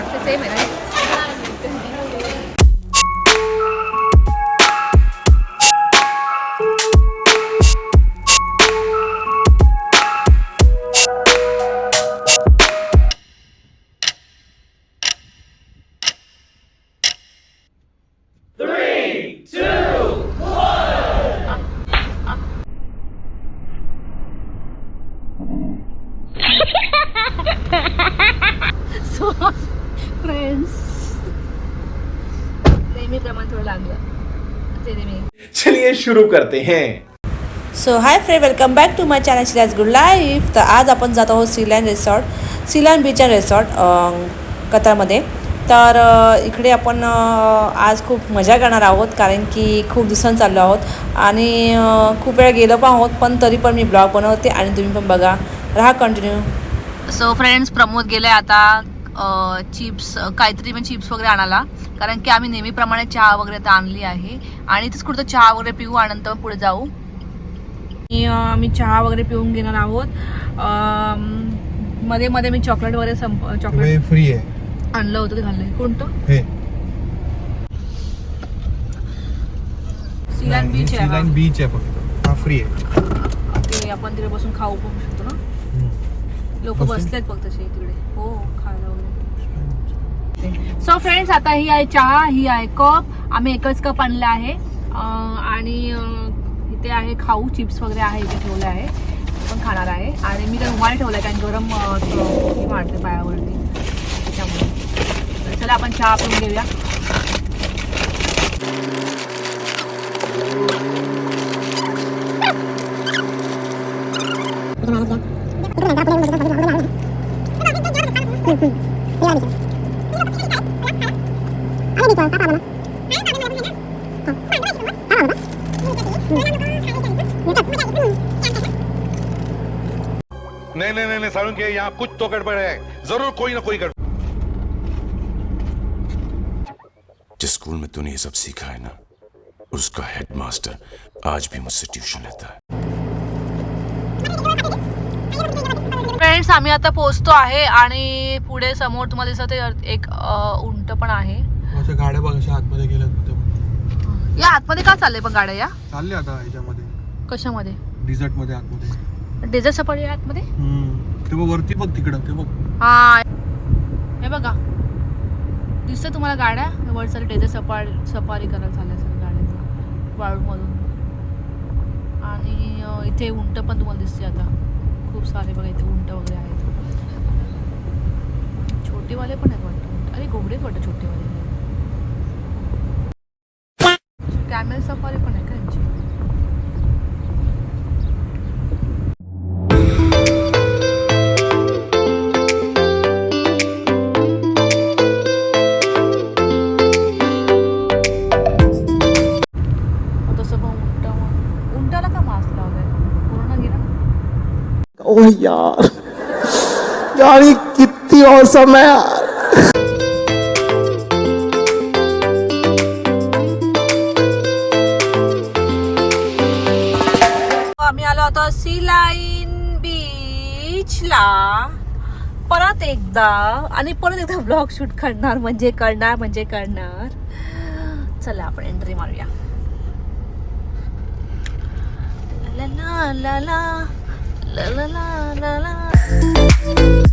Lord, cái chế mày đấy नेहमीप्रमाणे थोडं लागलं. चलिए शुरू करते हैं। So hi friend welcome back to my channel Shilaj good life तर आज आपण जात आहोत Sealand resort Sealand beach and resort कतारमध्ये. तर इकडे आपण आज खूप मजा करणार आहोत कारण की खूप दिवसांनी चाललो आहोत. आणि खूप वेळा गेलो पण आहोत पण तरी पण मी ब्लॉग बनवते आणि तुम्ही पण बघा. राहा कंटिन्यू सो फ्रेंड्स प्रमोद गेले आता. चिप्स काहीतरी म्हणजे चिप्स वगैरे आणायला. कारण की आम्ही नेहमीप्रमाणे चहा वगैरे आता आणली आहे. आणि तिथेच कुठं चहा वगैरे पिऊ आणि नंतर पुढे जाऊ. आम्ही चहा वगैरे पिऊन घेणार आहोत. मध्ये मध्ये मी चॉकलेट वगैरे संप चॉकलेट फ्री आहे. आणलं होतं ते कोणतं? सिलान बीच आहे हा. बीच आहे फक्त. हा फ्री आहे. ते आपण तिथे बसून खाऊ पण शकतो ना. लोक? बसलेत फक्त तिकडे हो. शकते. सो फ्रेंड्स आता ही आहे चहा ही आहे कप. आम्ही एकच कप आणला आहे. आणि इथे आहे खाऊ. चिप्स वगैरे आहे इथे ठेवले आहे. पण खाणार आहे. आणि मी तर रुमाल आहे कारण गरम मारते पायावरती. त्याच्यामुळे. चला आपण चहा पिऊन घेऊया नहीं के यहाँ कुछ तो गड़बड़ है। जरूर कोई ना कोई गड़बड़। जिस स्कूल में तूने ये सब सीखा है ना उसका हेडमास्टर आज भी मुझसे ट्यूशन लेता है। फ्रेंड्स आम्ही आता पोहोचतो आहे आणि पुढे समोर तुम्हाला दिसत आहे एक उंट पण आहे. अशा गाड्या बघ अशा आतमध्ये गेल्यात. या आतमध्ये का चाललंय पण गाड्या या? चालले आता ह्याच्यामध्ये कशामध्ये? डिझर्टमध्ये आतमध्ये. डेझर्ट सफारी आतमध्ये. ते बघ वरती बघ तिकडं ते बघ. हा. हे बघा. दिसतं तुम्हाला गाड्या? वर सर डेझर्ट सफारी सफारी करायला चालल्या सर गाड्यांचा. वाळूमधून. आणि इथे उंट पण तुम्हाला दिसते आता. खूप सारे बघा इथे उंट वगैरे आहेत. छोटेवाले पण आहेत वाटतं उंट. अरे घोबडेच वाटतं छोटेवाले. कॅमेल सफारी पण आहे का यार। यार ये कितनी औसम है। यार आम्ही आलो आता सी लाईन बीचला परत एकदा आणि परत एकदा ब्लॉग शूट करणार म्हणजे करणार म्हणजे करणार. चला आपण एंट्री मारूया. ला ला ला ला. la la la la la.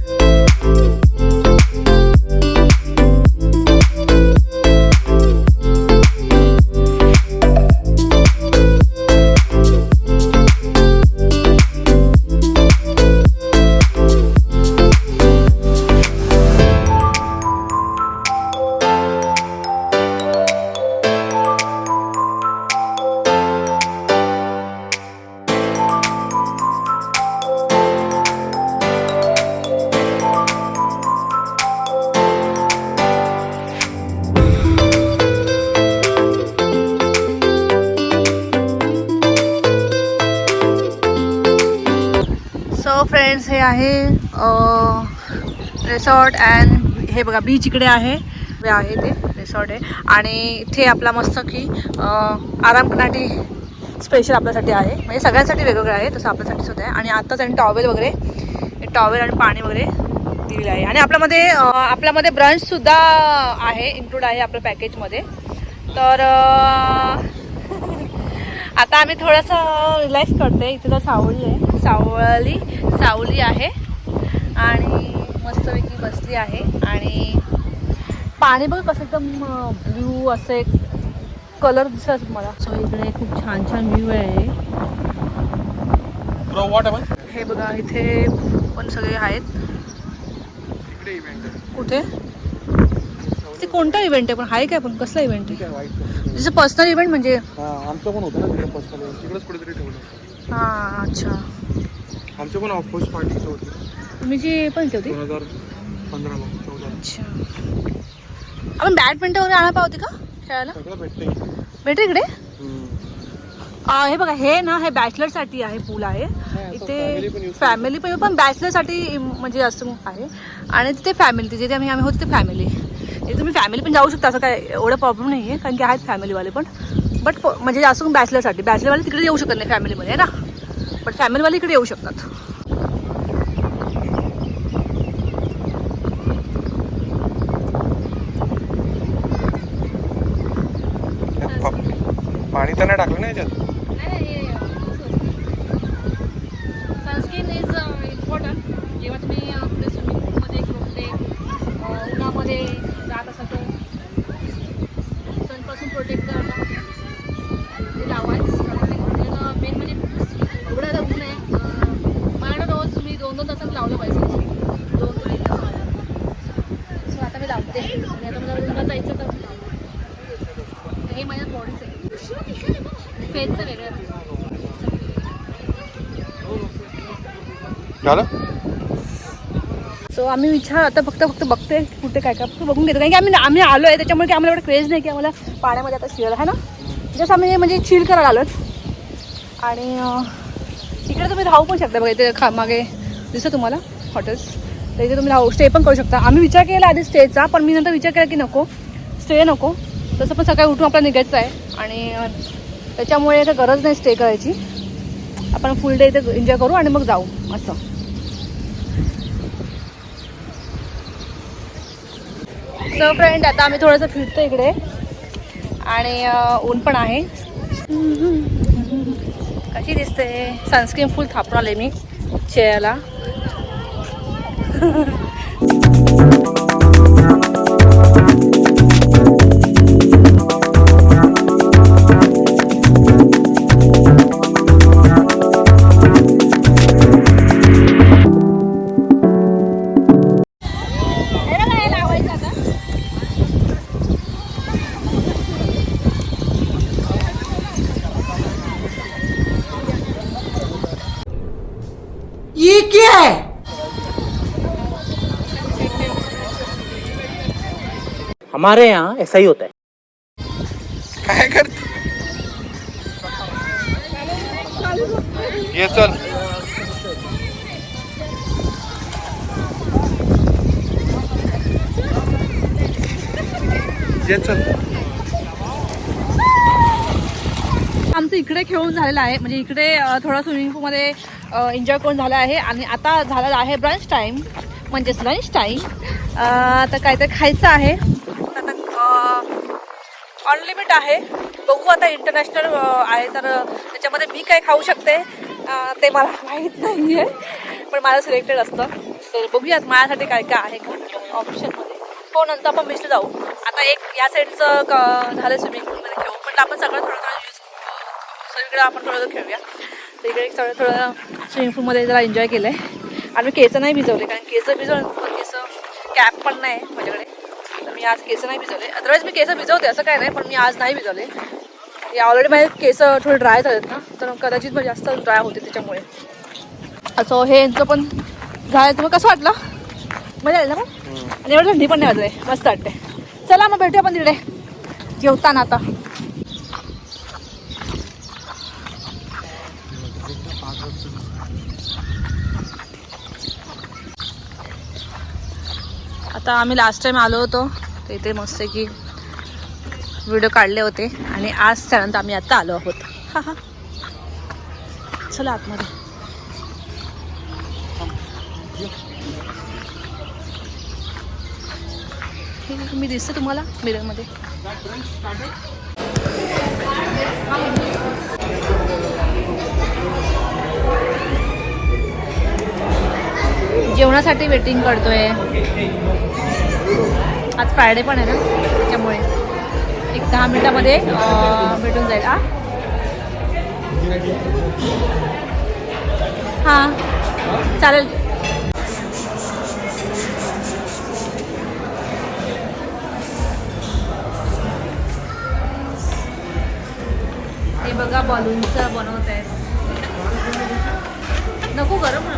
Resort and हे बघा बीच इकडे आहे. आहे ते रिसॉर्ट आहे. आणि इथे आपला मस्त की आरामकनाटी स्पेशल आपल्यासाठी आहे. म्हणजे सगळ्यांसाठी वेगवेगळं आहे तसं आपल्यासाठी सुद्धा आहे. आणि आत्ताच त्यांनी टॉवेल वगैरे टॉवेल आणि पाणी वगैरे दिलेलं आहे. आणि आपल्यामध्ये आपल्यामध्ये ब्रंचसुद्धा आहे इन्क्लूड आहे आपल्या पॅकेजमध्ये तर आता आम्ही थोडंसं रिलॅक्स करते. इथे तर सावली आहे. सावली सावली आहे. मस्तपैकी बसली आहे आणि पाणी बघ कसं एकदम ब्ल्यू असं एक कलर दिसत मला. सो इकडे खूप छान छान व्ह्यू आहे. हे बघा इथे पण सगळे आहेत. इकडे इव्हेंट आहे. कुठे? ते कोणता इव्हेंट आहे? पण आहे काय पण? कसला इव्हेंट ठीक आहे जसं पर्सनल इव्हेंट म्हणजे? हां आमचं पण होतं ना पर्सनल तिकडेच कुठेतरी ठेवलं. हां अच्छा. आमचं पण ऑफकोर्स पार्टी होती. तुम्ही जी पण होती? दोन हजार पंधराला चौदा. अच्छा. आपण बॅडमिंटन वगैरे आणायला पाहिजे का? खेळायला? सगळं भेटते इकडे. आ, हे बघा हे ना हे बॅचलरसाठी आहे पूल आहे. इथे फॅमिली पण पण बॅचलरसाठी म्हणजे असं आहे. आणि तिथे फॅमिली तिथे आम्ही आम्ही होतो ते फॅमिली तुम्ही फॅमिली पण जाऊ शकता असं काय एवढं प्रॉब्लेम नाही आहे कारण की आहेत फॅमिलीवाले पण. बट म्हणजे असं बॅचलरसाठी. बॅचलरवाले तिकडे येऊ शकत नाही फॅमिलीमध्ये आहे ना? बट फॅमिलीवाले इकडे येऊ शकतात. पाणी तर नाही टाकलं ना याच्यात सनस्क्रीन इज इम्पॉर्टंट जेव्हा तुम्ही आपले स्विमिंग पूलमध्ये कुठे उन्हामध्ये जात असाल तर सनपासून प्रोटेक्ट करायला ते लावायच मेन म्हणजे एवढं आता ऊन आहे अं, मला ना रोज मी दोन दोन तासात लावलं पाहिजे sunscreen. दोन ते तीन तास सो आता मी लावते आणि आता मला उन्हात जायचं तर हे माझ्या बॉडीचं आहे वेगळं. झालं? सो आम्ही विचार आता फक्त फक्त बघते कुठे काय काय फक्त बघून घेतो. कारण की आम्ही आम्ही आलो आहे त्याच्यामुळे की आम्हाला एवढं क्रेज नाही की आम्हाला पाण्यामध्ये आता शिरायला आहे ना? जसं आम्ही म्हणजे चिल करायला आलो आणि इकडे तुम्ही राहू पण शकता बघा इथे खा मागे दिसतं तुम्हाला हॉटेल्स तर इथे तुम्ही राहू स्टे पण करू शकता. आम्ही विचार केला आधी स्टेचा पण मी नंतर विचार केला की नको. स्टे नको. तसं पण सकाळी उठून आपल्याला निघायचं आहे. आणि त्याच्यामुळे इथं गरज नाही स्टे करायची. आपण फुल डे इथे एन्जॉय करू आणि मग जाऊ. असं. सो फ्रेंड आता आम्ही थोडंसं फिरतो इकडे. आणि ऊन पण आहे. कशी दिसते? सनस्क्रीन फुल थापून आले मी. चेहऱ्याला. हमारे यहाँ ऐसा ही होता है। काय करते? ये चल। ये चल। आमचं इकडे खेळून झालेलं आहे. म्हणजे इकडे अ, थोडं स्विमिंग पूलमध्ये एन्जॉय करून झालं आहे. आणि आता झालेला आहे ब्रंच टाईम म्हणजेच लंच टाईम आता काहीतरी खायचं आहे. अनलिमिट आहे. बघू आता इंटरनॅशनल आहे तर त्याच्यामध्ये मी काय खाऊ शकते? ते मला माहीत नाही आहे पण माझं सिलेक्टेड असतं. तर बघूयात माझ्यासाठी काय काय आहे का? ऑप्शनमध्ये हो नंतर आपण बीचला जाऊ. आता एक या साईडचं क- झालं स्विमिंग पूलमध्ये खेळू पण आपण सगळं थोडं थोडं यूज सगळीकडे आपण थोडं थोडं खेळूया. तिकडे सगळं थोडं थोडं स्विमिंग पूलमध्ये जरा एन्जॉय केलं आहे आणि मी नाही भिजवले कारण केसं भिजवलं केसं कॅप पण नाही आहे माझ्याकडे. मी आज केस नाही भिजवले. अदरवाईज मी केस भिजवते असं काय नाही पण मी आज नाही भिजवले. ऑलरेडी माझे केस थोडे ड्राय झालेत ना तर कदाचित मग जास्त ड्राय होते त्याच्यामुळे. असं हे यांचं पण झालं. तुम्हाला कसं वाटलं? मजा आली ना पण आणि एवढं थंडी पण नाही वाजले. मस्त वाटते चला मग भेटूया आपण तिकडे. जेवताना आता. आता आम्ही लास्ट टाइम आलो होतो. तर इथे मस्त की व्हिडिओ काढले होते. आणि आज त्यानंतर आम्ही आता आलो आहोत. हा हा. चला आतमध्ये. मी दिसते तुम्हाला मिररमध्ये. जेवणासाठी वेटिंग करतोय. आज फ्रायडे पण आहे ना त्याच्यामुळे एक दहा मिनिटामध्ये भेटून जाईल. आ? हां. चालेल. हे बघा बलूनचं बनवत आहेत नको गरम ना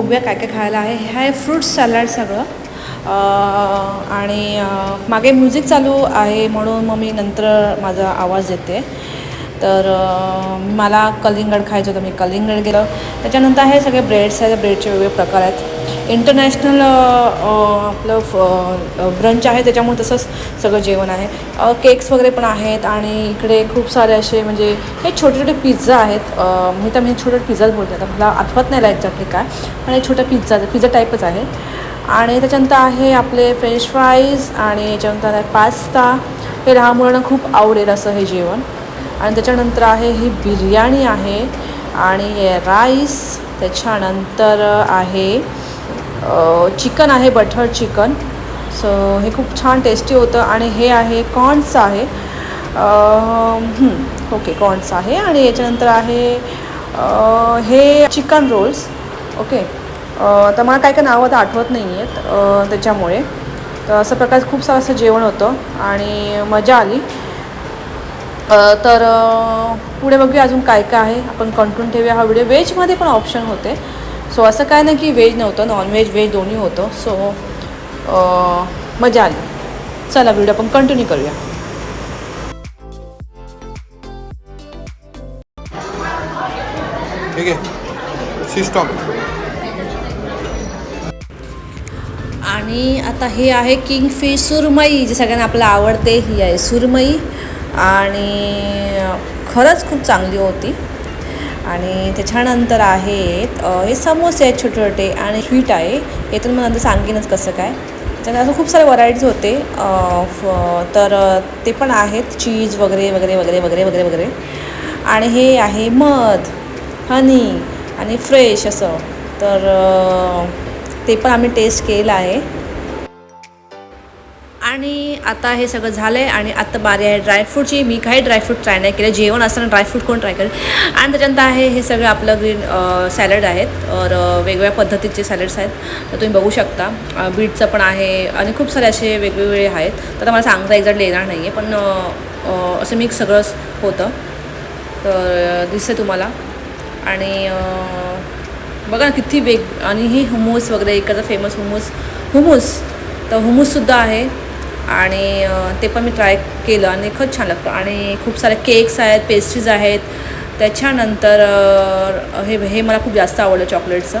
बघूया काय काय खायला आहे. हे आहे फ्रूट सॅलड सगळं. आणि मागे म्युझिक चालू आहे म्हणून मग मी नंतर माझा आवाज येते तर मला कलिंगड खायचं होतं. मी कलिंगड गेलं. त्याच्यानंतर हे सगळे ब्रेड्स आहेत. ब्रेडचे वेगवेगळे प्रकार आहेत. इंटरनॅशनल आपलं फ ब्रंच आहे. त्याच्यामुळे तसंच सगळं जेवण आहे. केक्स वगैरे पण आहेत. आणि इकडे खूप सारे असे म्हणजे हे छोटे छोटे पिझ्झा आहेत. मी तर मी छोटे पिझ्झाच बोलते. आता मला आठवत नाही एक्झॅक्टली काय. पण हे छोटा पिझ्झा पिझ्झा टाईपच आहे. आणि त्याच्यानंतर आहे आपले फ्रेंच फ्राईज आणि याच्यानंतर आहे पास्ता हे लहान मुलांना खूप आवडेल असं हे जेवण. आणि त्याच्यानंतर आहे ही बिर्याणी आहे आणि राईस. त्याच्यानंतर आहे चिकन आहे बटर चिकन. सो हे खूप छान टेस्टी होतं आणि हे आहे कॉर्न्स आहे. ओके कॉर्न्स आहे आणि याच्यानंतर आहे हे चिकन रोल्स. ओके तर मला काय काय नावं आता आठवत नाही आहेत त्याच्यामुळे. तर असं प्रकारचं खूप सारं असं जेवण होतं आणि मजा आली. तर पुढे बघूया अजून काय काय आहे. आपण कंटिन्यू ठेवूया हा व्हिडिओ. व्हेजमध्ये पण ऑप्शन होते. सो असं काय नाही की व्हेज नव्हतं नॉनव्हेज व्हेज दोन्ही होतं. सो अ, मजा आली. चला व्हिडिओ आपण कंटिन्यू करूया. ठीक आहे. आणि आता हे आहे किंगफिश सुरमई जे सगळ्यांना आपल्याला आवडते. ही आहे सुरमई आणि खरंच खूप चांगली होती. आणि त्याच्यानंतर आहेत हे समोसे आहेत छोटे छोटे आणि स्वीट आहे. हे तर मला नंतर सांगेनच कसं काय. त्याने असं खूप सारे व्हरायटीज होते. फ- तर ते पण आहेत. चीज वगैरे वगैरे वगैरे वगैरे वगैरे वगैरे. आणि हे आहे मध हनी आणि फ्रेश असं. तर ते पण आम्ही टेस्ट केलं आहे. आणि आता हे सगळं झालं आहे आणि आता बारी आहे ड्रायफ्रूटची मी काही ड्रायफ्रूट ट्राय नाही केलं. जेवण असताना ड्रायफ्रूट कोण ट्राय करेल? आणि त्याच्यानंतर आहे हे सगळं आपलं ग्रीन सॅलड आहेत. तर वेगवेगळ्या पद्धतीचे सॅलड्स आहेत. तर तुम्ही बघू शकता. बीटचं पण आहे आणि खूप सारे असे वेगवेगळे आहेत. तर आता मला सांगता एक्झॅक्टली येणार नाही आहे पण असं मिक्स सगळंच होतं. तर दिसते तुम्हाला. आणि बघा ना किती वेग आणि ही हुमूस वगैरे इकडचं फेमस हुमूस हुमूस तर हुमूससुद्धा आहे. आणि ते पण मी ट्राय केलं आणि खूप छान लागतं. आणि खूप सारे केक्स आहेत पेस्ट्रीज आहेत. त्याच्यानंतर हे हे मला खूप जास्त आवडलं चॉकलेटचं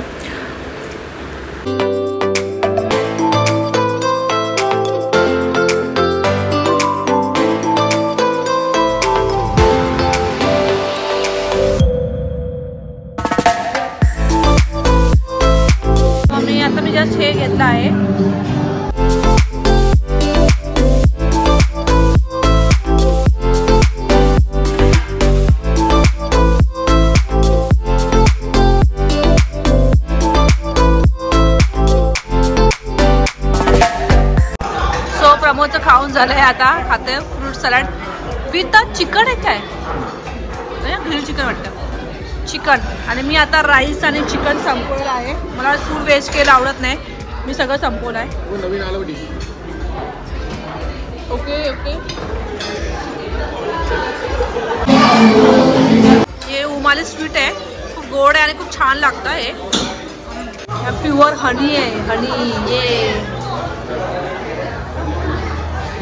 झालंय आता. खाते फ्रूट सलाड विथ चिकन आहे. काय ग्रिल चिकन वाटतं. चिकन. आणि मी आता राईस आणि चिकन संपवलं आहे. मला फूड वेस्ट केलं आवडत नाही. मी सगळं संपवलं आहे. Buddy okay okay. हे उमाली स्वीट आहे. खूप गोड आहे आणि खूप छान लागतं हे. प्युअर हनी आहे. हनी ये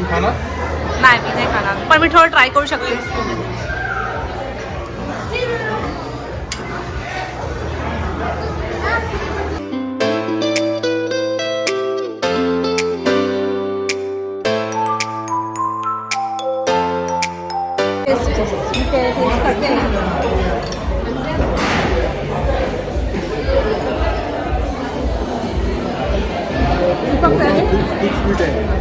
खाणार? नाही मी नाही खात. लागणार पण मी थोडं ट्राय करू शकते. खूप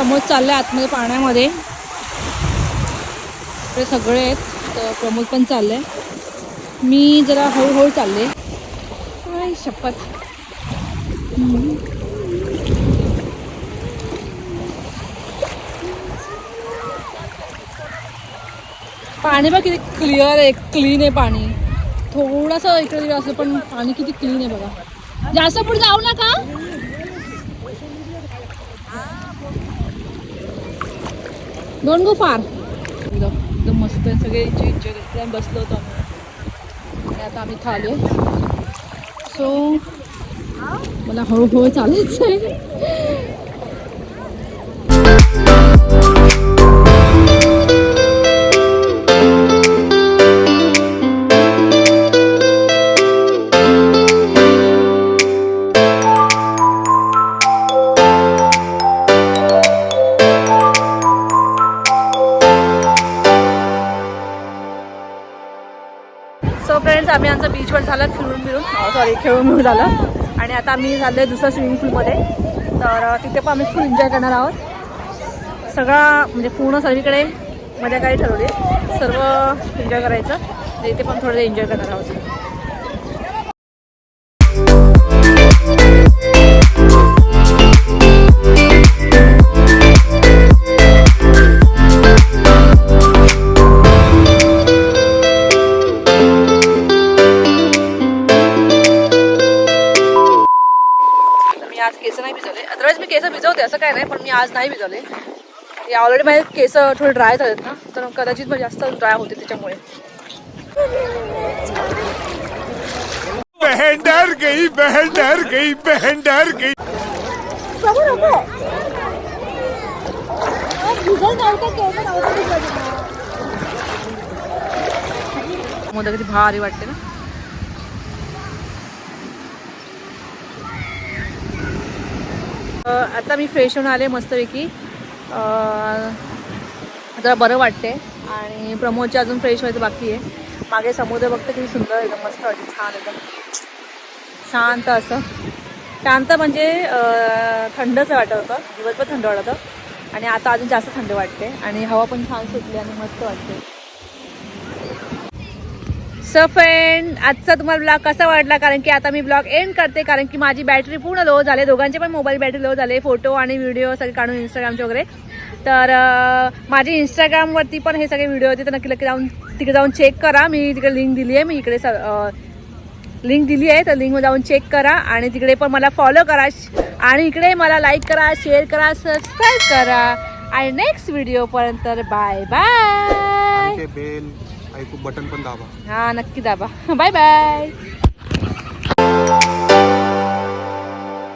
प्रमोद चाललाय आतमध्ये पाण्यामध्ये. ते सगळे आहेत तर प्रमोद पण चालले मी जरा हळूहळू चालले. काय शपथ. पाणी बघ किती क्लिअर आहे क्लीन आहे पाणी. थोडंसं इकडे असं पण पाणी किती क्लीन आहे बघा. जास्त पुढे जाऊ नका. डोंट गो फार एकदम एकदम मस्त सगळे एन्जॉय एन्जॉय बसलो होतो आम्ही. आता आम्ही खाले सो मला हळूहळू चालायचं आहे खेळून मिळून झालं. आणि आता आम्ही झालो आहे दुसऱ्या स्विमिंग पूलमध्ये तर तिथे पण आम्ही फुल एन्जॉय करणार आहोत. सगळा म्हणजे पूर्ण सगळीकडे मजा काही ठरवली. सर्व एन्जॉय करायचं. तर इथे पण थोडं एन्जॉय करणार आहोत. असं काय नाही पण मी आज नाही भिजवले. ऑलरेडी माझे केस थोडे ड्राय झालेत ना तर कदाचित मग जास्त ड्राय होते त्याच्यामुळे. बहन डर गई बहन डर गई बहन डर गई। मोदक किती भारी वाटते ना. आत्ता आता मी फ्रेश होऊन आले मस्तपैकी. जरा बरं वाटते आणि प्रमोदचे अजून फ्रेश व्हायचं बाकी आहे. मागे समुद्र बघतं किती सुंदर एकदम मस्त वाटते छान एकदम. शांत असं. शांत म्हणजे थंडच वाटत होतं. दिवसभर थंड वाटत होतं. आणि आता अजून जास्त थंड वाटते आणि हवा पण छान सुटली आणि मस्त वाटते सो फ्रेंड आजचा तुम्हाला ब्लॉग कसा वाटला? कारण की आता मी ब्लॉग एंड करते कारण की माझी बॅटरी पूर्ण लो झाले. दोघांचे पण मोबाईल बॅटरी लो झाले. फोटो आणि व्हिडिओ सगळे काढून इंस्टाग्रामचे वगैरे. तर माझी इंस्टाग्रामवरती पण हे सगळे व्हिडिओ होते. तर नक्की नक्की जाऊन तिकडे जाऊन चेक करा. मी तिकडे लिंक दिली आहे. मी इकडे स लिंक दिली आहे. तर लिंकमध्ये जाऊन चेक करा. आणि तिकडे पण मला फॉलो करा. आणि इकडे मला लाईक करा शेअर करा सबस्क्राईब करा. आणि नेक्स्ट व्हिडिओपर्यंत बाय बाय बेल ऐकू बटन पण दाबा. हा नक्की दाबा. Bye bye